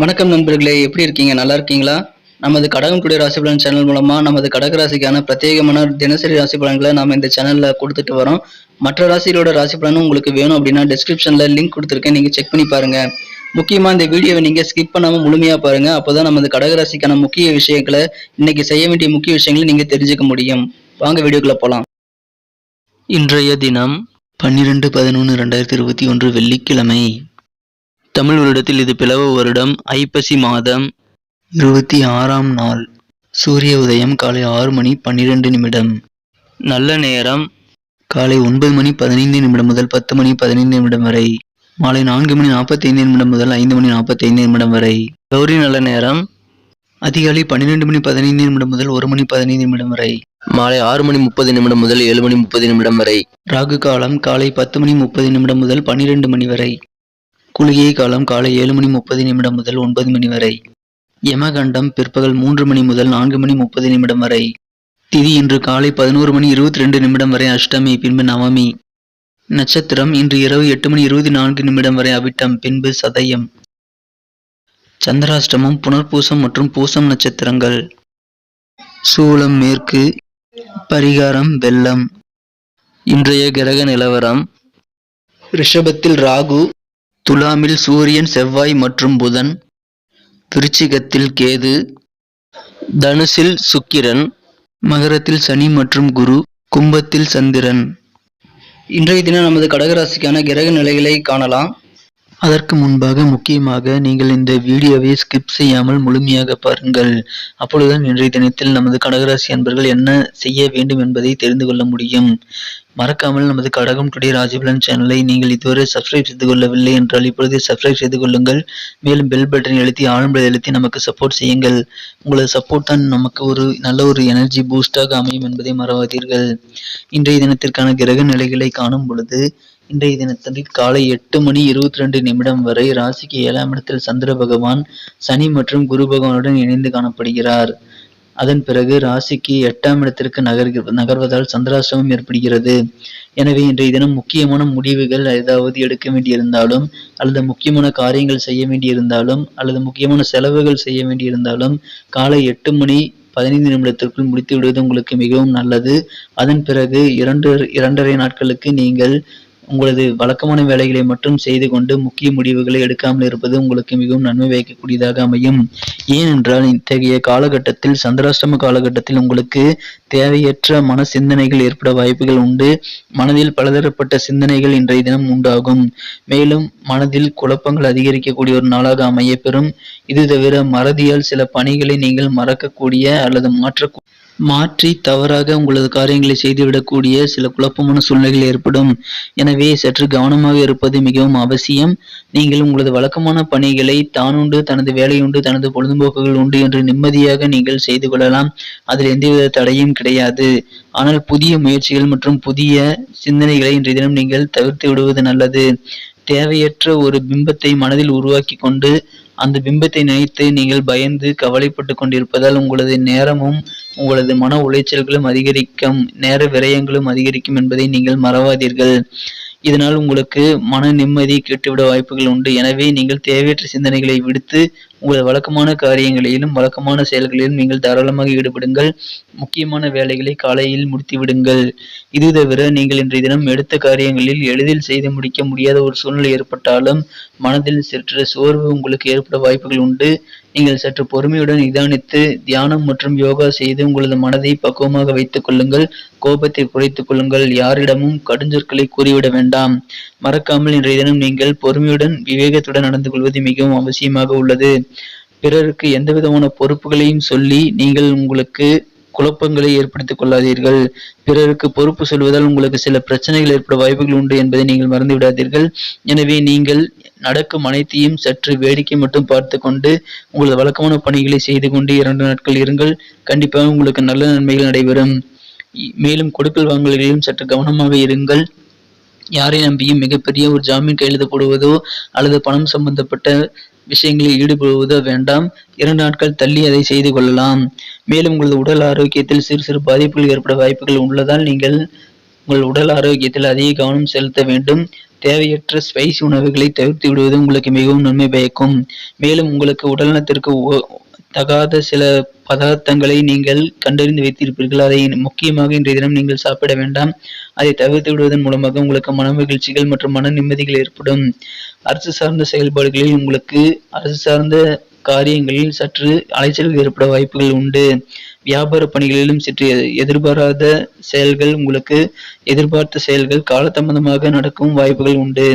வணக்கம் நண்பர்களே எப்படி இருக்கீங்க? நல்லா இருக்கீங்களா? நமது கடகம் டுடே ராசி பலன் சேனல் மூலமா நமது கடக ராசிக்கான பிரத்யேகமான தினசரி ராசி பலன்களை நாம இந்த சேனல்ல கொடுத்துட்டு வரோம். மற்ற ராசிகளோட ராசி பலனும் உங்களுக்கு வேணும் அப்படின்னா டிஸ்கிரிப்ஷன்ல லிங்க் கொடுத்துருக்கேன். நீங்க செக் பண்ணி பாருங்க. முக்கியமா இந்த வீடியோவை நீங்க ஸ்கிப் பண்ணாம முழுமையா பாருங்க. அப்போதான் நமது கடக ராசிக்கான முக்கிய விஷயங்களை இன்னைக்கு செய்ய வேண்டிய முக்கிய விஷயங்களை நீங்க தெரிஞ்சுக்க முடியும். வாங்க வீடியோக்குள்ள போலாம். இன்றைய தினம் பன்னிரெண்டு பதினொன்று ரெண்டாயிரத்தி இருபத்தி ஒன்று வெள்ளிக்கிழமை. தமிழ் வருடத்தில் இது பிளவ வருடம் ஐப்பசி மாதம் இருபத்தி ஆறாம் நாள். சூரிய உதயம் காலை ஆறு மணி பன்னிரெண்டு நிமிடம். நல்ல நேரம் காலை ஒன்பது மணி பதினைந்து நிமிடம் முதல் பத்து மணி பதினைந்து நிமிடம் வரை. மாலை நான்கு மணி நாற்பத்தைந்து நிமிடம் முதல் ஐந்து மணி நாற்பத்தைந்து நிமிடம் வரை. கௌரி நல்ல நேரம் அதிகாலை பன்னிரெண்டு மணி பதினைந்து நிமிடம் முதல் ஒரு மணி பதினைந்து நிமிடம் வரை. மாலை ஆறு மணி முப்பது நிமிடம் முதல் ஏழு மணி முப்பது நிமிடம் வரை. ராகு காலம் காலை பத்து மணி முப்பது நிமிடம் முதல் பன்னிரெண்டு மணி வரை. குளிகை காலம் காலை ஏழு மணி முப்பது நிமிடம் முதல் ஒன்பது மணி வரை. யமகண்டம் பிற்பகல் மூன்று மணி முதல் நான்கு மணி முப்பது நிமிடம் வரை. திதி இன்று காலை பதினோரு மணி இருபத்தி ரெண்டு நிமிடம் வரை அஷ்டமி பின்பு நவமி. நட்சத்திரம் இன்று இரவு எட்டு மணி இருபத்தி நான்கு நிமிடம் வரை அவிட்டம் பின்பு சதயம். சந்திராஷ்டமம் புனர்பூசம் மற்றும் பூசம் நட்சத்திரங்கள். சூலம் மேற்கு. பரிகாரம் வெள்ளம். இன்றைய கிரக நிலவரம். ரிஷபத்தில் ராகு. துலாமில் சூரியன் செவ்வாய் மற்றும் புதன். விருச்சிகத்தில் கேது. தனுசில் சுக்கிரன். மகரத்தில் சனி மற்றும் குரு. கும்பத்தில் சந்திரன். இன்றைய தினம் நமது கடகராசிக்கான கிரக நிலைகளை காணலாம். அதற்கு முன்பாக முக்கியமாக நீங்கள் இந்த வீடியோவை ஸ்கிப் செய்யாமல் முழுமையாக பாருங்கள். அப்பொழுதுதான் இன்றைய தினத்தில் நமது கடகராசி அன்பர்கள் என்ன செய்ய வேண்டும் என்பதை தெரிந்து கொள்ள முடியும். மறக்காமல் நமது கடகம் டுடே ராஜபலன் சேனலை நீங்கள் இதுவரை சப்ஸ்கிரைப் செய்து கொள்ளவில்லை என்றால் இப்பொழுதே சப்ஸ்கிரைப் செய்து கொள்ளுங்கள். மேலும் பெல் பட்டனை அழுத்தி ஆழம்பலை அழுத்தி நமக்கு சப்போர்ட் செய்யுங்கள். உங்களது சப்போர்ட் தான் நமக்கு ஒரு நல்ல ஒரு எனர்ஜி பூஸ்டாக அமையும் என்பதை மறவாதீர்கள். இன்றைய தினத்திற்கான கிரக நிலைகளை காணும் பொழுது இன்றைய தினத்தில் காலை எட்டு மணி இருபத்தி ரெண்டு நிமிடம் வரை ராசிக்கு ஏழாம் இடத்தில் சந்திர பகவான் சனி மற்றும் குரு பகவானுடன் இணைந்து காணப்படுகிறார். அதன் பிறகு ராசிக்கு எட்டாம் இடத்திற்கு நகர்க நகர்வதால் சந்திராசிரமம் ஏற்படுகிறது. எனவே இன்றைய தினம் முக்கியமான முடிவுகள் ஏதாவது எடுக்க வேண்டியிருந்தாலும் அல்லது முக்கியமான காரியங்கள் செய்ய வேண்டியிருந்தாலும் அல்லது முக்கியமான செலவுகள் செய்ய வேண்டியிருந்தாலும் காலை எட்டு மணி பதினைந்து நிமிடத்திற்குள் முடித்து விடுவது உங்களுக்கு மிகவும் நல்லது. அதன் பிறகு இரண்டு இரண்டரை நாட்களுக்கு நீங்கள் உங்களது வழக்கமான வேலைகளை மட்டும் செய்து கொண்டு முக்கிய முடிவுகளை எடுக்காமல் இருப்பது உங்களுக்கு மிகவும் நன்மை வைக்கக்கூடியதாக அமையும். ஏனென்றால் இத்தகைய காலகட்டத்தில் சந்திராஷ்டம காலகட்டத்தில் உங்களுக்கு தேவையற்ற மன சிந்தனைகள் ஏற்பட வாய்ப்புகள் உண்டு. மனதில் பலதரப்பட்ட சிந்தனைகள் இன்றைய தினம் உண்டாகும். மேலும் மனதில் குழப்பங்கள் அதிகரிக்கக்கூடிய ஒரு நாளாக அமைய பெறும் இது தவிர மறதியால் சில பணிகளை நீங்கள் மறக்கக்கூடிய அல்லது மாற்ற மாற்றி தவறாக உங்களது காரியங்களை செய்துவிடக்கூடிய சில குழப்பமான சூழ்நிலைகள் ஏற்படும். எனவே சற்று கவனமாக இருப்பது மிகவும் அவசியம். நீங்கள் உங்களது வழக்கமான பணிகளை தானுண்டு தனது வேலையுண்டு தனது பொழுதுபோக்குகள் உண்டு என்று நிம்மதியாக நீங்கள் செய்து கொள்ளலாம். அதில் எந்தவித தடையும் கிடையாது. ஆனால் புதிய முயற்சிகள் மற்றும் புதிய சிந்தனைகளை இன்றைய தினம் நீங்கள் தவிர்த்து விடுவது நல்லது. தேவையற்ற ஒரு பிம்பத்தை மனதில் உருவாக்கி கொண்டு அந்த பிம்பத்தை நினைத்து நீங்கள் பயந்து கவலைப்பட்டு கொண்டிருப்பதால் உங்களது நேரமும் உங்களது மன உளைச்சல்களும் அதிகரிக்கும் நேர விரயங்களும் அதிகரிக்கும் என்பதை நீங்கள் மறவாதீர்கள். இதனால் உங்களுக்கு மன நிம்மதி கெட்டுவிட வாய்ப்புகள் உண்டு. எனவே நீங்கள் தேவையற்ற சிந்தனைகளை விடுத்து உங்களது வழக்கமான காரியங்களிலும் வழக்கமான செயல்களிலும் நீங்கள் தாராளமாக ஈடுபடுங்கள். முக்கியமான வேலைகளை காலையில் முடித்துவிடுங்கள். இது தவிர நீங்கள் இன்றைய தினம் எடுத்த காரியங்களில் எளிதில் செய்து முடிக்க முடியாத ஒரு சூழ்நிலை ஏற்பட்டாலும் மனதில் சற்று சோர்வு உங்களுக்கு ஏற்பட வாய்ப்புகள் உண்டு. நீங்கள் சற்று பொறுமையுடன் நிதானித்து தியானம் மற்றும் யோகா செய்து உங்களது மனதை பக்குவமாக வைத்துக் கொள்ளுங்கள். கோபத்தை குறைத்துக் கொள்ளுங்கள். யாரிடமும் கடுஞ்சொற்களை கூறிவிட வேண்டாம். மறக்காமல் இன்றைய தினம் நீங்கள் பொறுமையுடன் விவேகத்துடன் நடந்து கொள்வது மிகவும் அவசியமாக உள்ளது. பிறருக்கு எந்த விதமான பொறுப்புகளையும் சொல்லி நீங்கள் உங்களுக்கு குழப்பங்களை ஏற்படுத்திக் கொள்ளாதீர்கள். பிறருக்கு பொறுப்பு சொல்வதால் உங்களுக்கு சில பிரச்சனைகள் ஏற்பட வாய்ப்புகள் உண்டு என்பதை நீங்கள் மறந்து விடாதீர்கள். எனவே நீங்கள் நடக்கும் அனைத்தையும் சற்று வேடிக்கை மட்டும் பார்த்து கொண்டு உங்களது வழக்கமான பணிகளை செய்து கொண்டு இரண்டு நாட்கள் இருங்கள். கண்டிப்பாக உங்களுக்கு நல்ல நன்மைகள் நடைபெறும். மேலும் கொடுக்கல் வாங்கல்களிலும் சற்று கவனமாக இருங்கள். யாரை நம்பியும் மிகப்பெரிய ஒரு ஜாமீன் கையெழுத்து போடுவதோ அல்லது பணம் சம்பந்தப்பட்ட விஷயங்களில் ஈடுபடுவது வேண்டாம். இரண்டு நாட்கள் தள்ளி அதை செய்து கொள்ளலாம். மேலும் உங்களது உடல் ஆரோக்கியத்தில் சிறு சிறு பாதிப்புகள் ஏற்பட வாய்ப்புகள் உள்ளதால் நீங்கள் உங்கள் உடல் ஆரோக்கியத்தில் அதிக கவனம் செலுத்த வேண்டும். தேவையற்ற ஸ்பைசி உணவுகளை தவிர்த்து விடுவது உங்களுக்கு மிகவும் நன்மை பயக்கும். மேலும் உங்களுக்கு உடல்நலத்திற்கு தகாத சில பதார்த்தங்களை நீங்கள் கண்டறிந்து வைத்திருப்பீர்கள். அதை முக்கியமாக இன்றைய தினம் நீங்கள் சாப்பிட வேண்டாம். அதை தவிர்த்து விடுவதன் மூலமாக உங்களுக்கு மன மகிழ்ச்சிகள் மற்றும் மன நிம்மதிகள் ஏற்படும். அரசு சார்ந்த செயல்பாடுகளில் உங்களுக்கு அரசு சார்ந்த காரியங்களில் சற்று அலைச்சல்கள் ஏற்பட வாய்ப்புகள் உண்டு. வியாபார பணிகளிலும் சற்று எதிர்பாராத செயல்கள் உங்களுக்கு எதிர்பார்த்த செயல்கள் காலதாமதமாக நடக்கும் வாய்ப்புகள் உண்டு.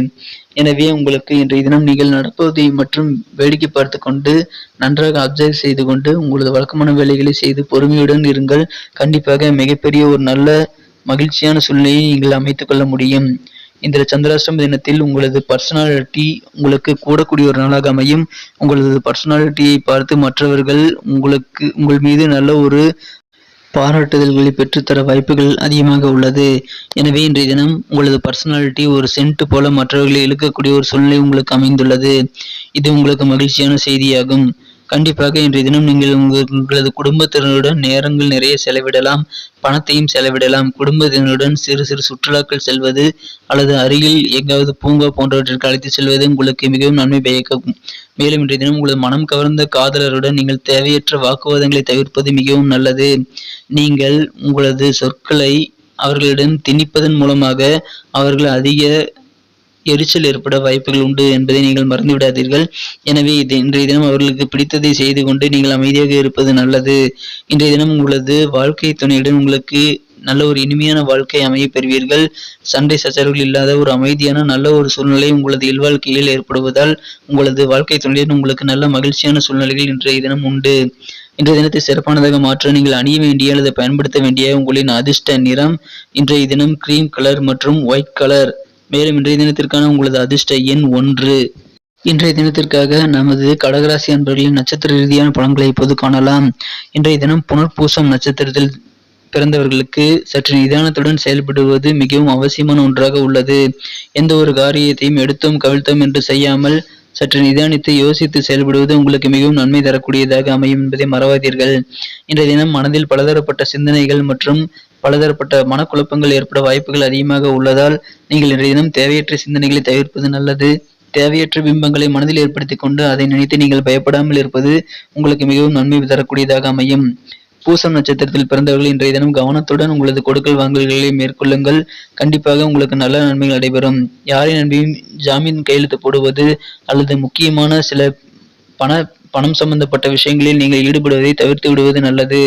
எனவே உங்களுக்கு இன்றைய தினம் நீங்கள் நடப்பதை மற்றும் வேடிக்கை பார்த்து கொண்டு நன்றாக அப்சர்வ் செய்து கொண்டு உங்களது வழக்கமான வேலைகளை செய்து பொறுமையுடன் இருங்கள். கண்டிப்பாக மிகப்பெரிய ஒரு நல்ல மகிழ்ச்சியான சூழ்நிலையை நீங்கள் அமைத்துக் கொள்ள முடியும். இந்த சந்திராஷ்டம தினத்தில் உங்களது பர்சனாலிட்டி உங்களுக்கு கூடக்கூடிய ஒரு நாளாக அமையும். உங்களது பர்சனாலிட்டியை பார்த்து மற்றவர்கள் உங்களுக்கு உங்கள் மீது நல்ல ஒரு பாராட்டுதல்களை பெற்றுத்தர வாய்ப்புகள் அதிகமாக உள்ளது. எனவே இன்றைய தினம் உங்களது பர்சனாலிட்டி ஒரு சென்ட் போல மற்றவர்களை இழுக்கக்கூடிய ஒரு சூழ்நிலை உங்களுக்கு அமைந்துள்ளது. இது உங்களுக்கு மகிழ்ச்சியான செய்தியாகும். கண்டிப்பாக இன்றைய தினம் நீங்கள் உங்களது குடும்பத்தினருடன் நேரங்கள் நிறைய செலவிடலாம் பணத்தையும் செலவிடலாம். குடும்பத்தினருடன் சிறு சிறு சுற்றுலாக்கள் செல்வது அல்லது அருகில் எங்காவது பூங்கா போன்றவற்றிற்கு அழைத்து செல்வது உங்களுக்கு மிகவும் நன்மை பயக்கும். மேலும் இன்றைய தினம் உங்களது மனம் கவர்ந்த காதலருடன் நீங்கள் தேவையற்ற வாக்குவாதங்களை தவிர்ப்பது மிகவும் நல்லது. நீங்கள் உங்களது சொற்களை அவர்களிடம் திணிப்பதன் மூலமாக அவர்கள் அதிக எரிச்சல் ஏற்பட வாய்ப்புகள் உண்டு என்பதை நீங்கள் மறந்து விடாதீர்கள் எனவே இது இன்றைய தினம் அவர்களுக்கு பிடித்ததை செய்து கொண்டு நீங்கள் அமைதியாக இருப்பது நல்லது. இன்றைய தினம் உங்களது வாழ்க்கை துணையுடன் உங்களுக்கு நல்ல ஒரு இனிமையான வாழ்க்கை அமைய பெறுவீர்கள். சண்டை சச்சரவுகள் இல்லாத ஒரு அமைதியான நல்ல ஒரு சூழ்நிலை உங்களது இல்வாழ்க்கையில் ஏற்படுவதால் உங்களது வாழ்க்கை துணையுடன் உங்களுக்கு நல்ல மகிழ்ச்சியான சூழ்நிலைகள் இன்றைய தினம் உண்டு. இன்றைய தினத்தை சிறப்பானதாக மாற்ற நீங்கள் அணிய வேண்டிய அல்லது பயன்படுத்த வேண்டிய உங்களின் அதிர்ஷ்ட நிறம் இன்றைய தினம் கிரீம் கலர் மற்றும் ஒயிட் கலர். மேலும் இன்றைய தினத்திற்கான உங்களது அதிர்ஷ்ட எண் ஒன்று. இன்றைய தினத்திற்காக நமது கடகராசி அன்பர்களின் நட்சத்திர ரீதியான பலன்களை இப்போது காணலாம். இன்றைய தினம் புனர்பூசம் நட்சத்திரத்தில் பிறந்தவர்களுக்கு சற்று நிதானத்துடன் செயல்படுவது மிகவும் அவசியமான ஒன்றாக உள்ளது. எந்த ஒரு காரியத்தையும் எடுத்தோம் கவிழ்த்தோம் என்று செய்யாமல் சற்று நிதானித்து யோசித்து செயல்படுவது உங்களுக்கு மிகவும் நன்மை தரக்கூடியதாக அமையும் என்பதை மறவாதீர்கள். இன்றைய தினம் மனதில் பலதரப்பட்ட சிந்தனைகள் மற்றும் பலதரப்பட்ட மனக்குழப்பங்கள் ஏற்பட வாய்ப்புகள் அதிகமாக உள்ளதால் நீங்கள் இன்றைய தினம் தேவையற்ற சிந்தனைகளை தவிர்ப்பது நல்லது. தேவையற்ற பிம்பங்களை மனதில் ஏற்படுத்திக் கொண்டு அதை நினைத்து நீங்கள் பயப்படாமல் இருப்பது உங்களுக்கு மிகவும் நன்மை தரக்கூடியதாக அமையும். பூசம் நட்சத்திரத்தில் பிறந்தவர்கள் இன்றைய தினம் கவனத்துடன் உங்களது கொடுக்கல் வாங்கல்களை மேற்கொள்ளுங்கள். கண்டிப்பாக உங்களுக்கு நல்ல நன்மைகள் நடைபெறும். யாரின் நன்மையும் ஜாமீன் கையெழுத்து போடுவது அல்லது முக்கியமான சில பண பணம் சம்பந்தப்பட்ட விஷயங்களில் நீங்கள் ஈடுபடுவதை தவிர்த்து விடுவது நல்லது.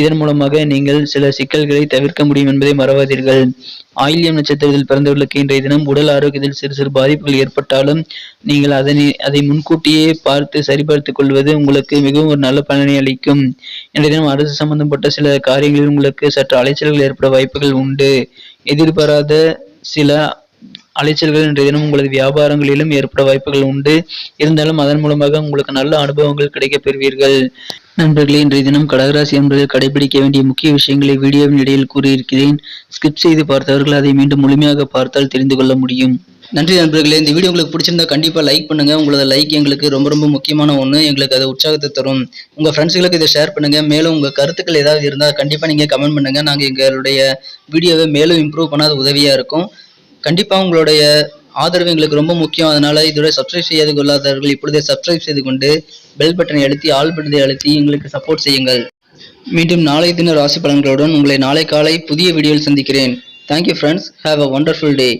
இதன் மூலமாக நீங்கள் சில சிக்கல்களை தவிர்க்க முடியும் என்பதை மறவாதீர்கள். ஆயில்யம் நட்சத்திரத்தில் பிறந்தவர்களுக்கு இன்றைய தினம் உடல் ஆரோக்கியத்தில் சிறு சிறு பாதிப்புகள் ஏற்பட்டாலும் நீங்கள் அதனை அதை முன்கூட்டியே பார்த்து சரிபார்த்துக் கொள்வது உங்களுக்கு மிகவும் ஒரு நல்ல பலனை அளிக்கும். இன்றைய தினம் அரசு சம்பந்தப்பட்ட சில காரியங்களில் உங்களுக்கு சற்று அலைச்சல்கள் ஏற்பட வாய்ப்புகள் உண்டு. எதிர்பாராத சில அலைச்சல்கள் இன்றைய தினம் உங்களது வியாபாரங்களிலும் ஏற்பட வாய்ப்புகள் உண்டு. இருந்தாலும் அதன் மூலமாக உங்களுக்கு நல்ல அனுபவங்கள் கிடைக்கப் பெறுவீர்கள். நண்பர்களே இன்றைய தினம் கடகராசி என்பதில் கடைபிடிக்க வேண்டிய முக்கிய விஷயங்களை வீடியோவின் இடையில் கூறியிருக்கிறேன். ஸ்கிப் செய்து பார்த்தவர்கள் அதை மீண்டும் முழுமையாக பார்த்தால் தெரிந்து கொள்ள முடியும். நன்றி நண்பர்களே இந்த வீடியோ உங்களுக்கு பிடிச்சிருந்தா கண்டிப்பாக லைக் பண்ணுங்க. உங்களோட லைக் எங்களுக்கு ரொம்ப ரொம்ப முக்கியமான ஒன்று எங்களுக்கு அது உற்சாகத்தை தரும். உங்கள் ஃப்ரெண்ட்ஸுகளுக்கு இதை ஷேர் பண்ணுங்க. மேலும் உங்கள் கருத்துக்கள் ஏதாவது இருந்தால் கண்டிப்பாக நீங்கள் கமெண்ட் பண்ணுங்க. நாங்கள் எங்களுடைய வீடியோவை மேலும் இம்ப்ரூவ் பண்ணாத உதவியாக இருக்கும். கண்டிப்பாக உங்களுடைய ஆதரவு எங்களுக்கு ரொம்ப முக்கியம். அதனால இதோட சப்ஸ்கிரைப் செய்யாது கொள்ளாதவர்கள் இப்பொழுதே சப்ஸ்கிரைப் செய்து கொண்டு பெல் பட்டனை அழுத்தி ஆல் பட்டனை அழுத்தி எங்களுக்கு சப்போர்ட் செய்யுங்கள். மீண்டும் நாளை தின ராசி பலன்களுடன் உங்களை நாளை காலை புதிய வீடியோவில் சந்திக்கிறேன். Thank you friends have a wonderful day